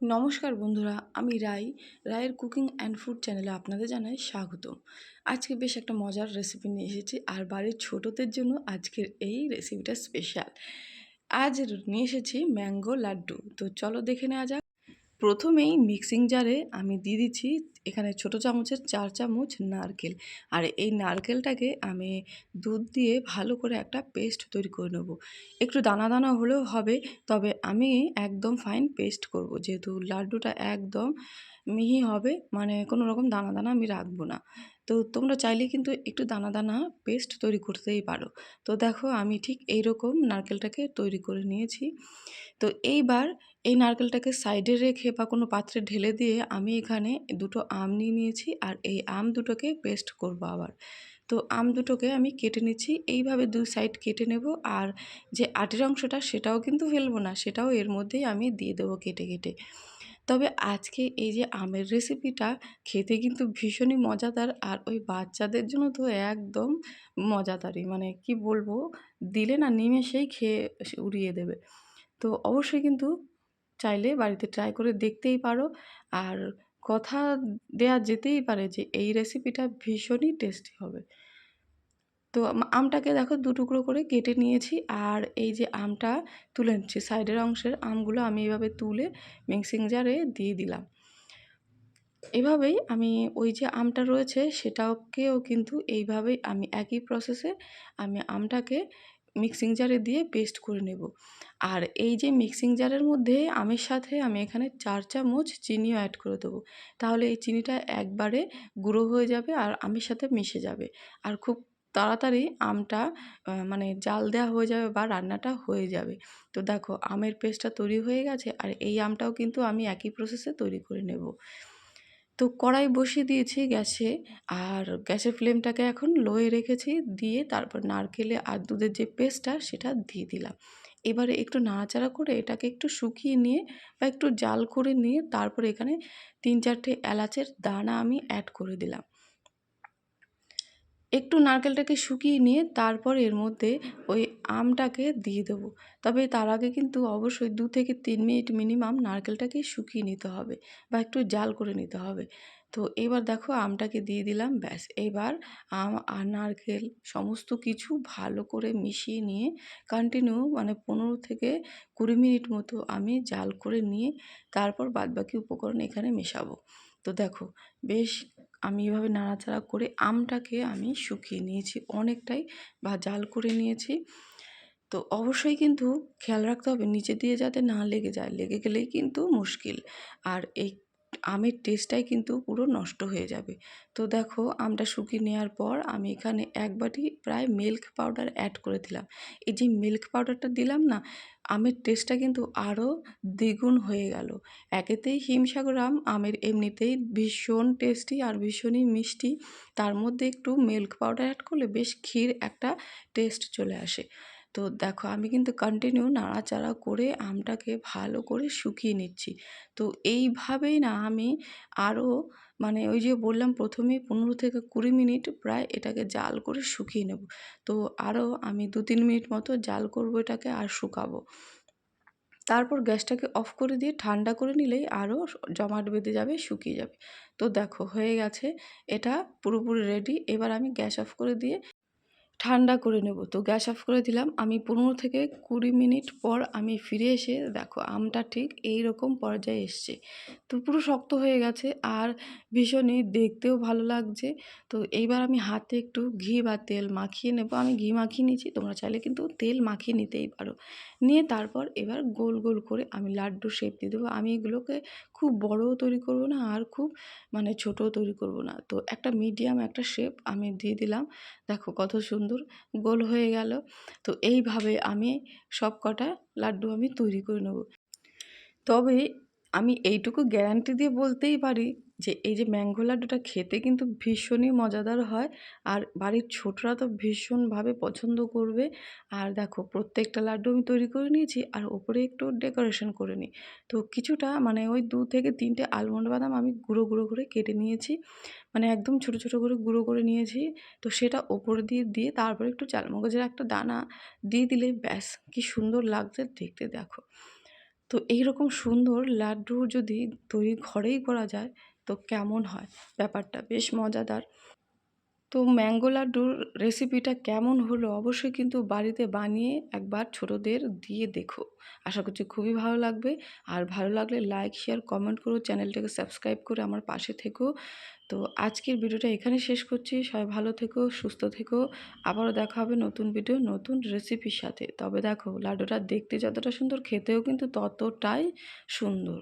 নমস্কার বন্ধুরা, আমি রাই রায়ের কুকিং অ্যান্ড ফুড চ্যানেলে আপনাদের জানাই স্বাগতম। আজকে বেশ একটা মজার রেসিপি নিয়ে এসেছি, আর বাড়ির ছোটদের জন্য আজকের এই রেসিপিটা স্পেশাল আজ নিয়ে এসেছি ম্যাঙ্গো লাড্ডু। তো চলো দেখে নেওয়া যাক। প্রথমেই মিক্সিং জারে আমি দিয়ে দিচ্ছি এখানে ছোট চামচের চার চামচ নারকেল। আর এই নারকেলটাকে আমি দুধ দিয়ে ভালো করে একটা পেস্ট তৈরি করে নেব। একটু দানা দানা হলেও হবে, তবে আমি একদম ফাইন পেস্ট করব। যেহেতু লাড্ডুটা একদম মিহি হবে মানে কোনো রকম দানা দানা আমি রাখব না। তো তোমরা চাইলে কিন্তু একটু দানা দানা পেস্ট তৈরি করতেই পারো। তো দেখো, আমি ঠিক এই রকম নারকেলটাকে তৈরি করে নিয়েছি। তো এইবার এই নারকেলটাকে সাইডে রেখে বা কোনো পাত্রে ঢেলে দিয়ে আমি এখানে দুটো আম নিয়ে নিয়েছি আর এই আম দুটোকে পেস্ট করব আবার। তো আম দুটোকে আমি কেটে নিচ্ছি, এইভাবে দুই সাইড কেটে নেব আর যে আটের অংশটা সেটাও কিন্তু ফেলব না, সেটাও এর মধ্যেই আমি দিয়ে দেবো কেটে কেটে। তবে আজকে এই যে আমের রেসিপিটা খেতে কিন্তু ভীষণই মজাদার আর ওই বাচ্চাদের জন্য তো একদম মজাদারই মানে কি বলব, দিলে না নিমেষেই খেয়ে উড়িয়ে দেবে। তো অবশ্যই কিন্তু চাইলে বাড়িতে ট্রাই করে দেখতেই পারো। আর কথা দেয়া যেতেই পারে যে এই রেসিপিটা ভীষণই টেস্টি হবে। তো আমটাকে দেখো দু টুকরো করে কেটে নিয়েছি আর এই যে আমটা তুলে নিচ্ছি সাইডের অংশের আমগুলো আমি এইভাবে তুলে মিক্সিং জারে দিয়ে দিলাম। এভাবেই আমি ওই যে আমটা রয়েছে সেটাকেও কিন্তু এইভাবেই আমি একই প্রসেসে আমি আমটাকে মিক্সিং জারে দিয়ে পেস্ট করে নেব। আর এই যে মিক্সিং জারের মধ্যে আমের সাথে আমি এখানে চার চামচ চিনিও অ্যাড করে দেবো। তাহলে এই চিনিটা একবারে গুঁড়ো হয়ে যাবে আর আমের সাথে মিশে যাবে। আর খুব তাড়াতাড়ি আমটা মানে জাল দেওয়া হয়ে যাবে বা রান্নাটা হয়ে যাবে। তো দেখো, আমের পেস্টটা তৈরি হয়ে গেছে আর এই আমটাও কিন্তু আমি একই প্রসেসে তৈরি করে নেব। তো কড়াই বসিয়ে দিয়েছি গ্যাসে। আর গ্যাসের ফ্লেমটাকে এখন লোয়ে রেখেছি, দিয়ে তারপর নারকেলে আর দুধের যে পেস্টটা সেটা দিয়ে দিলাম। এবারে একটু নাড়াচাড়া করে এটাকে একটু শুকিয়ে নিয়ে বা একটু জাল করে নিয়ে তারপর এখানে তিন চারটে এলাচের দানা আমি অ্যাড করে দিলাম। একটু নারকেলটাকে শুকিয়ে নিয়ে তারপর এর মধ্যে ওই আমটাকে দিয়ে দেবো। তবে তার আগে কিন্তু অবশ্যই দু থেকে তিন মিনিট মিনিমাম নারকেলটাকে শুকিয়ে নিতে হবে বা একটু জাল করে নিতে হবে। তো এবার দেখো আমটাকে দিয়ে দিলাম, ব্যাস। এবার আম আর নারকেল সমস্ত কিছু ভালো করে মিশিয়ে নিয়ে কন্টিনিউ মানে পনেরো থেকে কুড়ি মিনিট মতো আমি জাল করে নিয়ে তারপর বাদবাকি উপকরণ এখানে মেশাবো। তো দেখো বেশ আমি এভাবে নাড়াচাড়া করে আমটাকে আমি শুকিয়ে নিয়েছি। অনেকটাই বা জাল করে নিয়েছি। তো অবশ্যই কিন্তু খেয়াল রাখতে হবে, নিচে দিয়ে যাতে না লেগে যায়। লেগে গেলেই কিন্তু মুশকিল। আর এই আমের টেস্টটাই কিন্তু পুরো নষ্ট হয়ে যাবে। তো দেখো, আমটা শুকিয়ে নেওয়ার পর আমি এখানে এক বাটি প্রায় মিল্ক পাউডার অ্যাড করে দিলাম। এই যে মিল্ক পাউডারটা দিলাম না, আমের টেস্টটা কিন্তু আরও দ্বিগুণ হয়ে গেল। একেতেই হিমসাগর আম, আমের এমনিতেই ভীষণ টেস্টি আর ভীষণই মিষ্টি। তার মধ্যে একটু মিল্ক পাউডার অ্যাড করলে বেশ ক্ষীর একটা টেস্ট চলে আসে। তো দেখো আমি কিন্তু কন্টিনিউ নাড়াচাড়া করে আমটাকে ভালো করে শুকিয়ে নিচ্ছি। তো এইভাবেই না আমি আরও মানে ওই যে বললাম প্রথমে পনেরো থেকে কুড়ি মিনিট প্রায় এটাকে জাল করে শুকিয়ে নেব। তো আরও আমি দু তিন মিনিট মতো জাল করব এটাকে আর শুকাবো। তারপর গ্যাসটাকে অফ করে দিয়ে ঠান্ডা করে নিলেই আরও জমাট বেঁধে যাবে, শুকিয়ে যাবে। তো দেখো হয়ে গেছে, এটা পুরোপুরি রেডি এবার আমি গ্যাস অফ করে দিয়ে ঠান্ডা করে নেব। তো গ্যাস অফ করে দিলাম। আমি পনেরো থেকে কুড়ি মিনিট পর আমি ফিরে এসে দেখো আমটা ঠিক এই রকম পর্যায়ে এসছে। তো পুরো শক্ত হয়ে গেছে আর ভীষণই দেখতেও ভালো লাগছে। তো এইবার আমি হাতে একটু ঘি বা তেল মাখিয়ে নেব। আমি ঘি মাখিয়ে নিয়েছি, তোমরা চাইলে কিন্তু তেল মাখিয়ে নিতেই পারো। নিয়ে তারপর এবার গোল গোল করে আমি লাড্ডু শেপ দিয়ে দেবো। আমি এগুলোকে খুব বড়ও তৈরি করব না আর খুব মানে ছোটও তৈরি করব না। তো একটা মিডিয়াম একটা শেপ আমি দিয়ে দিলাম। দেখো কত সুন্দর গোল হয়ে গেল। তো এইভাবে আমি সব কটা লাড্ডু আমি তৈরি করে নেব। তবে আমি এইটুকু গ্যারান্টি দিয়ে বলতেই পারি যে, এই যে ম্যাঙ্গো লাড্ডুটা খেতে কিন্তু ভীষণই মজাদার হয় আর বাড়ির ছোটরা তো ভীষণভাবে পছন্দ করবে। আর দেখো, প্রত্যেকটা লাড্ডু আমি তৈরি করে নিয়েছি আর ওপরে একটু ডেকোরেশন করে নিই। তো কিছুটা মানে ওই দু থেকে তিনটে আলমন্ড বাদাম আমি গুঁড়ো গুঁড়ো করে কেটে নিয়েছি। মানে একদম ছোট ছোট করে গুঁড়ো করে নিয়েছি। তো সেটা ওপর দিয়ে দিয়ে তারপরে একটু চালমগজের একটা দানা দিয়ে দিলে ব্যাস, কি সুন্দর লাগছে দেখতে, দেখো। তো এইরকম সুন্দর লাড্ডু যদি তৈরি ঘরেই করা যায়, তো কেমন হয়? ব্যাপারটা বেশ মজাদার। তো ম্যাঙ্গো লাড্ডুর রেসিপিটা কেমন হলো অবশ্যই কিন্তু বাড়িতে বানিয়ে একবার ছোটদের দিয়ে দেখো। আশা করছি খুবই ভালো লাগবে। আর ভালো লাগলে লাইক শেয়ার কমেন্ট করো। চ্যানেলটাকে সাবস্ক্রাইব করে আমার পাশে থেকো। তো আজকের ভিডিওটা এখানে শেষ করছি। সবাই ভালো থেকো, সুস্থ থেকো। আবারও দেখা হবে নতুন ভিডিও নতুন রেসিপির সাথে। তবে দেখো, লাড্ডুটা দেখতে যতটা সুন্দর, খেতেও কিন্তু ততটাই সুন্দর।